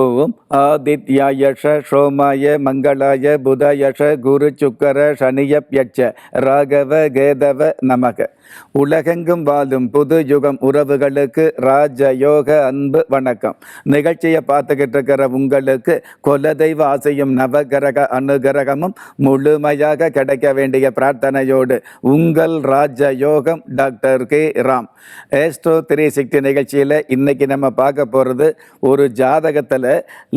ஓம் ஆதித்யாயஷ சோமாய மங்களாய புதயஷ குரு சுக்கர சனியப்யட்ச ராகவ கேதவ நமக. உலகெங்கும் வாழும் புது யுகம் உறவுகளுக்கு ராஜ யோக அன்பு வணக்கம். நிகழ்ச்சியை பார்த்துக்கிட்டு இருக்கிற உங்களுக்கு குலதெய்வ ஆசையும் நவகிரக அனுகிரகமும் முழுமையாக கிடைக்க வேண்டிய பிரார்த்தனையோடு உங்கள் Raja Yogam doctor K. Ram. Astro three sixty நிகழ்ச்சியில் இன்னைக்கு நம்ம பார்க்க போகிறது ஒரு ஜாதகத்தில்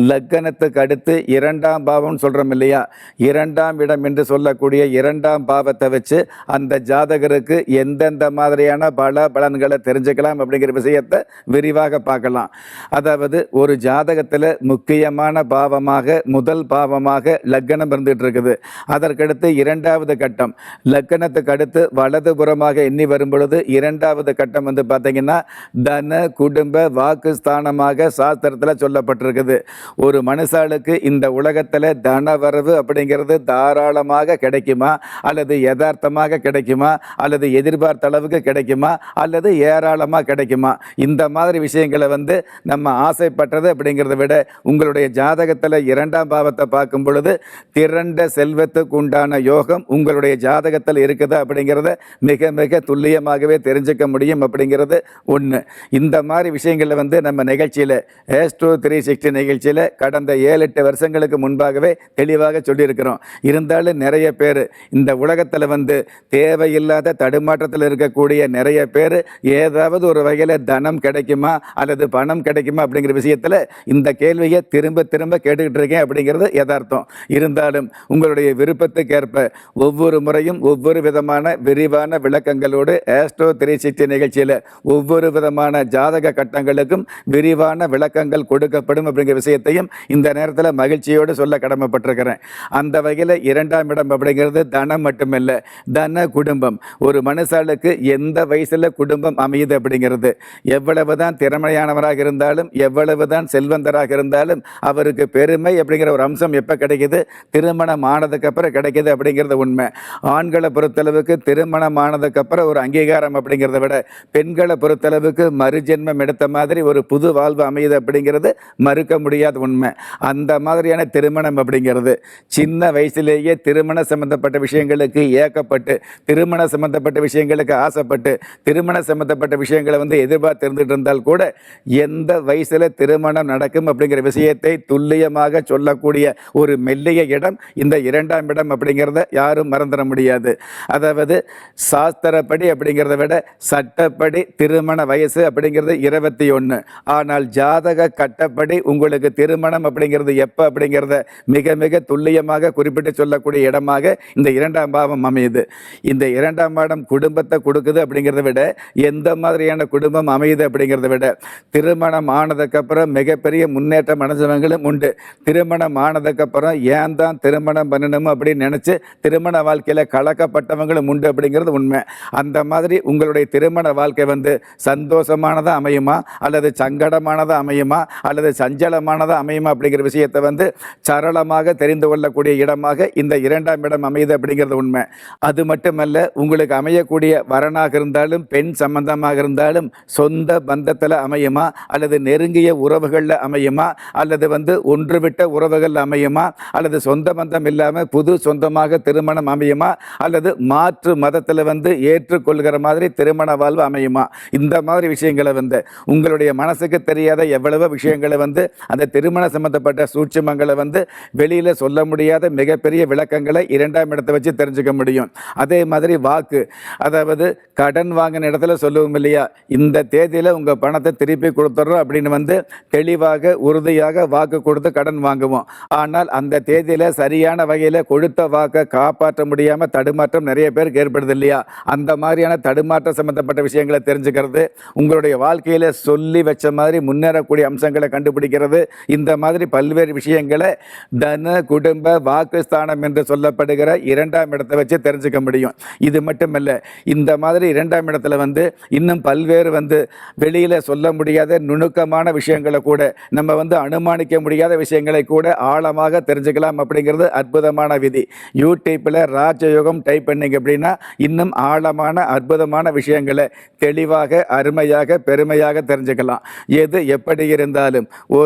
லக்கணத்துக்கு அடுத்து இரண்டாம் பாவம்னு சொல்கிறோம் இல்லையா? இரண்டாம் இடம் என்று சொல்லக்கூடிய இரண்டாம் பாவத்தை வச்சு அந்த ஜாதகருக்கு எந்தெந்த மாதிரியான பல பலன்களை தெரிஞ்சுக்கலாம் அப்படிங்கிற விஷயத்தை விரிவாக பார்க்கலாம். அதாவது ஒரு ஜாதகத்தில் முக்கியமான பாவமாக முதல் பாவமாக லக்கணம் இருந்துகிட்டு இருக்குது அதற்கடுத்து இரண்டாவது கட்டம். லக்கணத்துக்கு அடுத்து வலதுபுறமாக எண்ணி வரும் பொழுது இரண்டாவது கட்டம் வந்து பார்த்தீங்கன்னா தன குடும்ப வாக்கு ஸ்தானமாக சாஸ்திரத்தில் சொல்லப்பட்டிருக்குது ஒரு மனுஷாளுக்கு இந்த உலகத்தில் தனவரவு அப்படிங்கிறது தாராளமாக கிடைக்குமா? அல்லது யதார்த்தமாக கிடைக்குமா? அல்லது எதிர்பார்த்த அளவுக்கு கிடைக்குமா? அல்லது ஏராளமாக கிடைக்குமா? இந்த மாதிரி விஷயங்களை வந்து நம்ம ஆசைப்பட்டது அப்படிங்கிறத விட உங்களுடைய ஜாதகத்தில் இரண்டாம் பாவத்தை பார்க்கும் பொழுது திரண்ட செல்வத்துக்கு உண்டான யோகம் உங்களுடைய ஜாதகத்தில் இருக்குது அப்படிங்கிறத மிக மிக துல்லியமாகவே தெரிஞ்சுக்க முடியும் அப்படிங்கிறது ஒன்று இந்த மாதிரி விஷயங்களில் வந்து நம்ம நிகழ்ச்சியில் ஏஸ்ட்ரோ த்ரீ சிக்ஸ்டி நிகழ்ச்சியில் கடந்த ஏழு எட்டு வருஷங்களுக்கு முன்பாகவே தெளிவாக சொல்லியிருக்கிறோம். இருந்தாலும் நிறைய பேர் இந்த உலகத்தில் வந்து தேவையில்லாத தடுமாற்றத்தில் இருக்கக்கூடிய நிறைய பேர் ஏதாவது ஒரு வகையில் தனம் கிடைக்குமா அல்லது பணம் கிடைக்குமா அப்படிங்கிற விஷயத்தில் இந்த கேள்வியை திரும்ப திரும்ப கேட்டுக்கிட்டு இருக்கேன் அப்படிங்கிறது யதார்த்தம். இருந்தாலும் உங்களுடைய விருப்பத்துக்கேற்ப ஒவ்வொரு முறையும் ஒவ்வொரு விதமான விரிவான விளக்கங்களோடு ஆஸ்ட்ரோ த்ரீ சிக்ஸ்டி நிகழ்ச்சியில் ஒவ்வொரு விதமான ஜாதக கட்டங்களுக்கும் விரிவான விளக்கங்கள் கொடுக்கப்படும் அப்படிங்கிற விஷயத்தையும் இந்த நேரத்தில் மகிழ்ச்சியோடு சொல்ல கடமைப்பட்டிருக்கிறேன். அந்த வகையில் இரண்டாம் இடம் அப்படிங்கிறது தனம் மட்டுமல்ல தன குடும்பம். ஒரு மனுஷாளுக்கு எந்த வயசில் குடும்பம் அமையுது அப்படிங்கிறது. எவ்வளவு தான் திறமையானவராக இருந்தாலும் எவ்வளவு தான் செல்வந்தராக இருந்தாலும் அவருக்கு பெருமை அப்படிங்கிற ஒரு அம்சம் எப்போ கிடைக்குது? திருமணம் ஆனதுக்கு அப்புறம் கிடைக்குது அப்படிங்கிறது உண்மை. ஆண்களை பொறுத்தளவுக்கு திருமணம் ஆனதுக்கப்புறம் ஒரு அங்கீகாரம் அப்படிங்கிறத விட பெண்களை பொறுத்தளவுக்கு மறுஜென்மம் எடுத்த மாதிரி ஒரு புது வாழ்வு அமையுது அப்படிங்கிறது மறுக்க முடியாத உண்மை. அந்த மாதிரியான திருமணம் அப்படிங்கிறது சின்ன வயசுலேயே திருமண சம்பந்தப்பட்ட விஷயங்களுக்கு ஏக்கப்பட்டு திருமண சம்பந்தப்பட்ட விஷயங்களுக்கு ஆசைப்பட்டு திருமண சம்பந்தப்பட்ட விஷயங்களை வந்து எதிர்பார்த்து இருந்துட்டு இருந்தால் கூட எந்த வயசில் திருமணம் நடக்கும் அப்படிங்கிற விஷயத்தை துல்லியமாக சொல்லக்கூடிய ஒரு மெல்லிய இடம் இந்த இரண்டாம் இடம் அப்படிங்கிறத யாரும் மறந்துட முடியாது. அதாவது சாஸ்திரப்படி அப்படிங்கிறத விட சட்டப்படி திருமண வயசு அப்படிங்கிறது இருபத்தி ஒன்று ஆனால் ஜாதக கட்டப்படி உங்களுக்கு திருமணம் அப்படிங்கிறது எப்போ அப்படிங்கிறத மிக மிக துல்லியமாக குறிப்பிட்டு சொல்லக்கூடிய இடமாக இந்த இரண்டாம் பாவம் அமையுது. இந்த இரண்டாம் பாடம் குடும்பத்தை கொடுக்குது அப்படிங்கிறத விட எந்த மாதிரியான குடும்பம் அமையுது அப்படிங்கிறத விட திருமணம் ஆனதுக்கப்புறம் மிகப்பெரிய முன்னேற்றம் அடைஞ்சவங்களும் உண்டு. திருமணம் ஆனதுக்கப்புறம் ஏன் தான் திருமணம் பண்ணணும் அப்படின்னு நினச்சி திருமண வாழ்க்கையில் கலக்கப்பட்டவங்களும் உண்டு அப்படிங்கிறது உண்மை. அந்த மாதிரி உங்களுடைய திருமண வாழ்க்கை வந்து சந்தோஷமானதாக அமையுமா? அல்லது சங்கடமானதாக அமையுமா? அல்லது சஞ்சலமானதாக அமையுமா அப்படிங்கிற விஷயத்தை வந்து சரளமாக தெரிந்து கொள்ளக்கூடிய இடமாக இந்த இரண்டாம் இடம் அமையுது அப்படிங்கிறது உண்மை. அது மட்டுமல்ல உங்களுக்கு அமையக்கூடிய வரனாக இருந்தாலும் பெண் சம்பந்தமாக இருந்தாலும் சொந்த பந்தத்தில் அமையுமா? அல்லது நெருங்கிய உறவுகளில் அமையுமா? அல்லது வந்து ஒன்றுவிட்ட உறவுகள் அமையுமா? அல்லது சொந்த பந்தம் இல்லாமல் புது சொந்தமாக திருமணம் அமையுமா? அல்லது மாற்று மதத்தில் வந்து ஏற்றுக்கொள்கிற மாதிரி திருமண வாழ்வு அமையுமா? இந்த மாதிரி விஷயங்களை வந்து உங்களுடைய மனசுக்கு தெரியாத எவ்வளவோ விஷயங்களை வந்து அந்த திருமண சம்பந்தப்பட்ட சூட்சமங்களை வந்து வெளியில் சொல்ல முடியாத மிகப்பெரிய விளக்கங்களை இரண்டாம் இடத்தை வச்சு தெரிஞ்சுக்க முடியும். அதே மாதிரி வாக்கு. அதாவது கடன் வாங்கின இடத்துல சொல்லுவோம் இல்லையா? இந்த தேதியில் உங்கள் பணத்தை திருப்பி கொடுத்துட்றோம் அப்படின்னு வந்து தெளிவாக உறுதியாக வாக்கு கொடுத்து கடன் வாங்குவோம். ஆனால் அந்த தேதியில் சரியான வகையில் கொடுத்த வாக்கை காப்பாற்ற முடியாமல் தடுமாற்றம் நிறைய பேருக்கு ஏற்படுது இல்லையா? அந்த மாதிரியான தடுமாற்றம் சம்பந்தப்பட்ட விஷயங்களை தெரிஞ்சுக்கிறது உங்களுடைய வாழ்க்கையில் சொல்லி வச்ச மாதிரி முன்னேறக்கூடிய அம்சங்களை கண்டுபிடிக்க இருக்கிறது. இந்த மாதிரி பல்வேறு விஷயங்களை தன குடும்ப வாக்குஸ்தானம் என்று சொல்லப்படுகிற இரண்டாம் இடத்தை வச்சு தெரிஞ்சுக்க முடியும். இது மட்டுமல்ல இந்த மாதிரி இரண்டாம் இடத்துல வந்து இன்னும் பல்வேறு வந்து வெளியில் சொல்ல முடியாத நுணுக்கமான விஷயங்களை கூட நம்ம வந்து அனுமானிக்க முடியாத விஷயங்களை கூட ஆழமாக தெரிஞ்சுக்கலாம் அப்படிங்கிறது அற்புதமான விதி. யூடியூப்பில் ராஜயோகம் டைப் பண்ணிங்க அப்படின்னா இன்னும் ஆழமான அற்புதமான விஷயங்களை தெளிவாக அருமையாக பெருமையாக தெரிஞ்சுக்கலாம். எது எப்படி இருந்தாலும் ஒரு